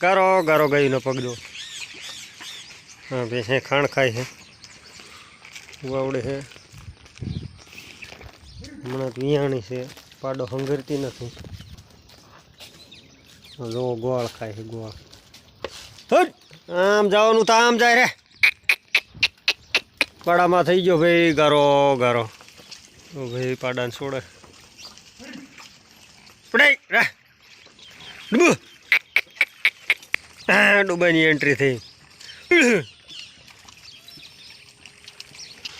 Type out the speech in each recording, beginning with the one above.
ગારો ગારો ગઈનો પગજો હા ભેંસે ખાણ ખાય છે. વાવડે છે. હમણાં વિયાણી છે. પાડો હંગરતી નથી. જો, ગોળ ખાય છે, ગોળ! આમ જવાનું તો આમ જાય રે. પાડામાં થઈ ગયો ભાઈ, ગારો ગારો. ભાઈ, પાડાને છોડે પડાઈ રા ડૂબો હા ડૂબાની એન્ટ્રી થઈ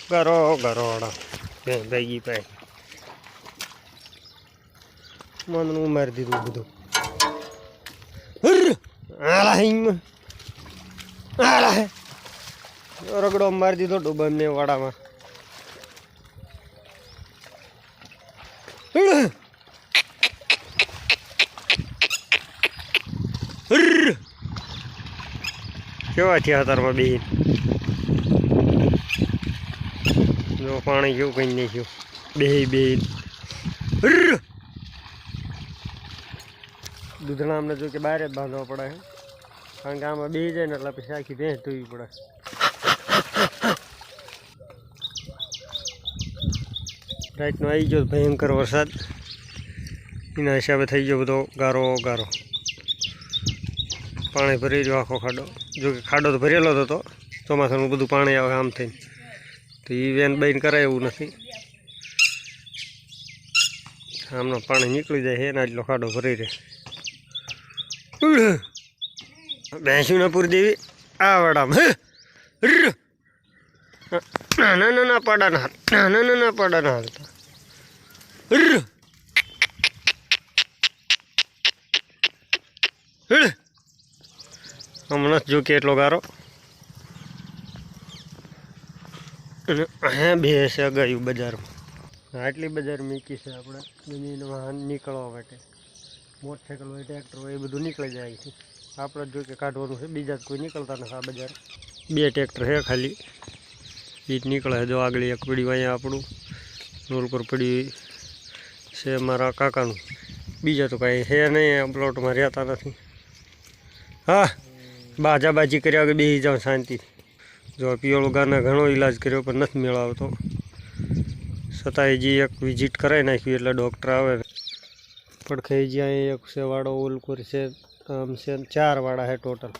ગારો ગારો વાળા બે ભેગી પાય મનનું મારી દીધું બધું હુર્ર! આલા હિંગ આલા હે રગડો મારી દીધો ડૂબાને વાડામાં કેવા થયા તારમાં બે? જો પાણી કેવું કઈ નહીં થયું. બે બે. દૂધણા અમને જો કે બહાર જ બાંધવા પડે કારણ કે આમાં બે જાય ને એટલે પછી આખી ભેંસ ધોવી પડે. રાઈટનો આવી ગયો ભયંકર વરસાદ. એના હિસાબે થઈ ગયો બધો ગારો ગારો પાણી ભરી રહ્યો આખો ખાડો. જો કે ખાડો તો ભરેલો જ હતો. ચોમાસાનું બધું પાણી આવે આમ થઈને. તો એ વેન બાઈન કરાય એવું નથી. આમનો પાણી નીકળી જાય એના એટલો ખાડો ભરી રહે. ભેંસુનાપુર પૂરી દેવી આ વાડામાં! નાના નાના પાડાના હાલ. નાના નાના પાડાના હાલતા રર! હમણાં જ જો કે એટલો ગારો. અને અહીંયા બે છે ગયું બજારમાં. આટલી બજાર મીકી છે આપણે. જમીન વાહન નીકળવા માટે. મોટરસાઇકલ હોય, ટ્રેક્ટર હોય, એ બધું નીકળી જાય છે. આપણે જો કે કાઢવાનું છે. બીજા કોઈ નીકળતા નથી આ બજાર. બે ટ્રેક્ટર છે ખાલી. એ જ નીકળે જો આગળ એક પડી અહીંયા આપણું. રોલ પર પડી છે મારા કાકાનું. બીજા તો કાંઈ છે નહીં પ્લોટમાં રહેતા નથી. હા. બાજાબાજી કર્યા વગર બેસી જાઉં શાંતિ. જો પિયોળું ગાના ઘણો ઈલાજ કર્યો પણ નથી મેળાવતો. છતાંય જે એક વિઝિટ કરાવી નાખ્યું એટલે ડૉક્ટર આવે. પડખે જ્યાં એક છે વાળો ઓલકુર છે, આમ છે ચાર વાળા છે ટોટલ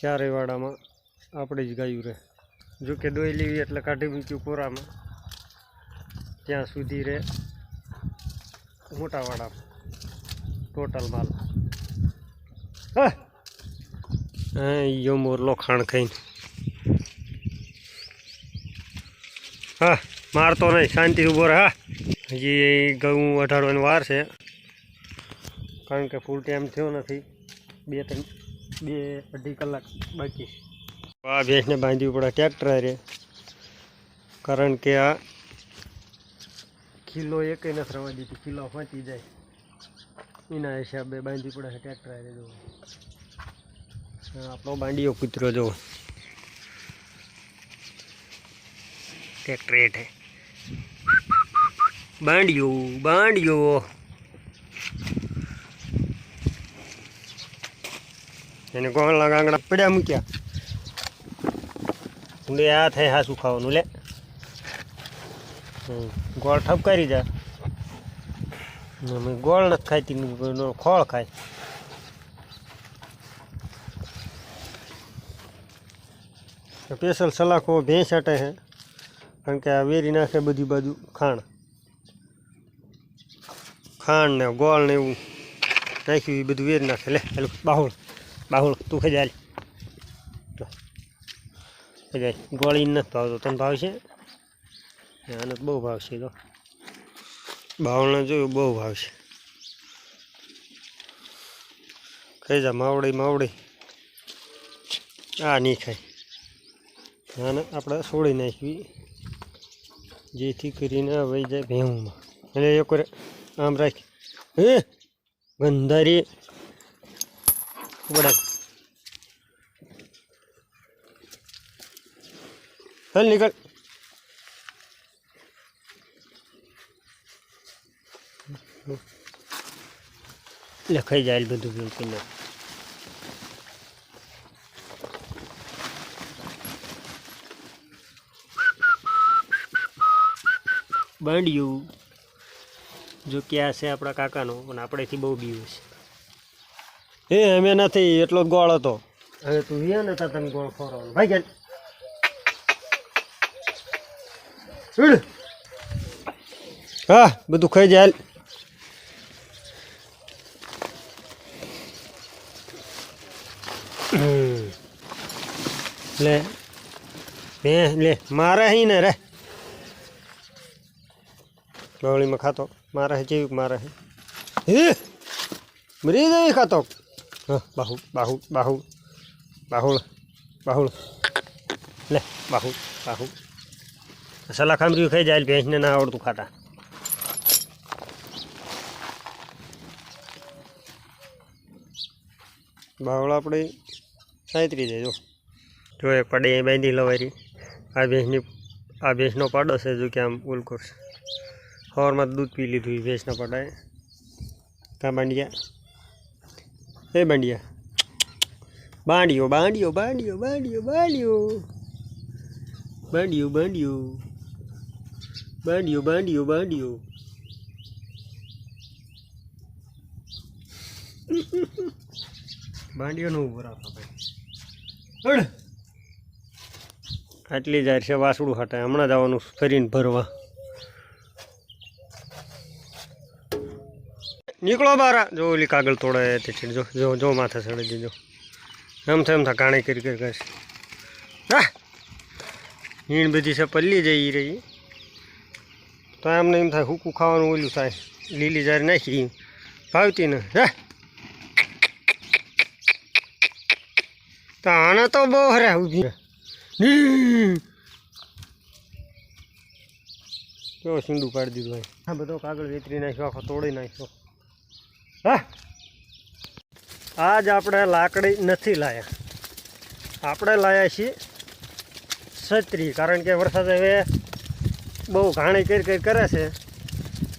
ચારેય વાડામાં આપણે જ ગાયું રહે. જો કે દોઈ લેવી એટલે કાઢી મૂક્યું કોરામાં. ત્યાં સુધી રહે મોટાવાળા ટોટલ માલ. હા! યો મોરલો ખાણ ખાઈને. હા, મારતો નહીં, શાંતિ ઊભો રહે, હા. હજી ઘઉં અઢાડવાની વાર છે. કારણ કે ફૂલ ટાઈમ થયો નથી. બે ત્રણ, બે અઢી કલાક બાકી. આ ભેંસને બાંધવી પડે ટ્રેક્ટર રે કારણ કે આ કિલો એક નથી રવા દીધી, કિલો પહોંચી જાય. એના હિસાબે બાંધવી પડે છે ટ્રેક્ટર રે જો આપણો બાંડીયો કૂતરો જો ટ્રેક્ટર હેઠે. બાંડિયો એને ગોળના ગાંગડા પડ્યા મૂક્યા? લે, આ થાય હાસું ખાવાનું લે. ગોળ ઠપકારી જા ગોળ નથી ખાતી ખોળ ખાય. સ્પેશિયલ સલાખો ભેંસ અટે છે. કારણ કે આ વેરી નાખે બધી બાજુ ખાણ. ખાંડ ને ગોળ ને એવું નાખ્યું, એ બધું વેરી નાખે. લે હેલો બાહુળ બાહુળ, તું ખજાલ ખજાલ ગોળી નથી ભાવતો. તને ભાવશે આને બહુ ભાવશે તો બાહુળને જોયું, બહુ ભાવશે ખાઈ જા, માવડી માવડી. આ નહીં ખાય. આને આપણે છોડી નાખવી. જેથી કરીને આવી જાય ભેહુંમાં. એટલે એક આમ રાખી. હે? ગંધારી. બરાબર હાલ નીકળ. લખાઈ જાય બધું પેલું બાંડિયું જો કે આ છે આપણા કાકાનો પણ આપણેથી બહુ બીવું છે. એ અમે નથી એટલો જ ગોળ હતો. હવે તું રે ને તા તને ગોળ ખોરવાનો ભાઈ ગયા ઉડ. હા બધું ખાઈ જાય. લે હે લે મારે અહીં ને રે. ગવળીમાં ખાતો. મારે હે જેવી મારે હે. હે? મરી જાય ખાતો? હા બાહુ બાહુ બાહુ બાહુળ બાહુળ લે બાહુ બાહુ સલાહ ખામર્યું ખાઈ જાય ભેંસને ના આવડતું ખાતા. બાવળ આપણે સાંતરી જાય જો. જો એક પડે એ બાંધી લવારી. આ ભેંસની આ ભેંસનો પાડો છે જો કે આમ ઉલકો છે સવારમાં દૂધ પી લીધું ભેંસના પડાએ. ત્યાં બાંડિયા? એ બાંડિયા. બાંડિયો બાંડિયો બાંડિયો બાંડિયો બાંડિયો. બાંડિયો બાંડિયો. બાંડિયો બાંડિયો બાંડિયો. બાંડિયો નો ઊભો રાખો આટલી જાય છે વાસડું હટાય. હમણાં જવાનું ફરીને ભરવા. નીકળો બારા જો ઓલી કાગળ તોડે તે જો જો જો માથે ચડી દીજો એમ થાય એમ થાય, કાણે કરી કરી કરશે હા. હીણ બધી છે, પલ્લી જઈ રહી. તો એમને એમ થાય, હુકું ખાવાનું ઓલું થાય. લીલી જારી નાખી ભાવતી ને. હે. તો આને તો બહુ હરે ઊભી. કેવો સિંડું પાડી દીધું આ બધો કાગળ વેતરી નાખ્યો, આખો તોડી નાખ્યો. હા. આજ આપણે લાકડી નથી લાયા. આપણે લાયા છીએ છત્રી, કારણ કે વરસાદ હવે બહુ ઘાણી કરી કરી કરે છે.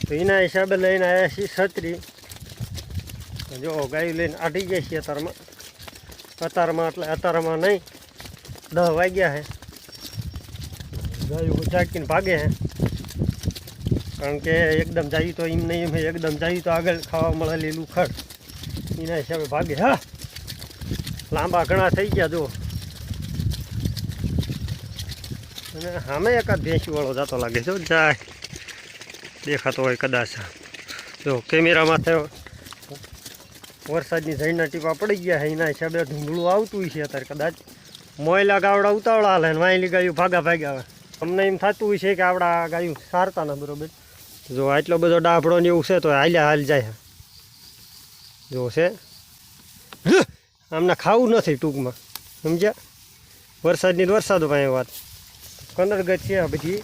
તો એના હિસાબે લઈને આવ્યા છીએ છત્રી. જો, ગાયું લઈને આટી ગયા છીએ અત્યારમાં. અત્યારમાં એટલે અત્યારમાં નહીં દસ વાગ્યા છે. ગાયું ચાકીને ભાગે છે. કારણ કે એકદમ જાય તો એમ નહીં, એમ એકદમ જાય તો આગળ ખાવા મળે લીલું ખડ. એના હિસાબે ભાગે, હા. લાંબા ઘણા થઈ ગયા, જો. અને સામે એકાદ ભેંસવાળો જતો લાગે જો જાય. દેખાતો હોય કદાચ. જો, કેમેરામાં થયો. વરસાદની ઝઈના ટીપા પડી ગયા છે, એના હિસાબે ધૂંધળું આવતું છે અત્યારે કદાચ. મોયલા ગાવડા ઉતાવળા હાલે વાયલી ગાયું ભાગા ભાગ્યા. આવે અમને એમ થતું હોય છે કે આપણા ગાયું સારતા ના બરોબર. જો આટલો બધો ડાફડો ને એવું છે તો હાલ્યા હાલ જાય. જો છે. આમને ખાવું નથી ટૂંકમાં. સમજ્યા? વરસાદની વરસાદ ભાઈ વાત. કંદર ગત છે આ બધી.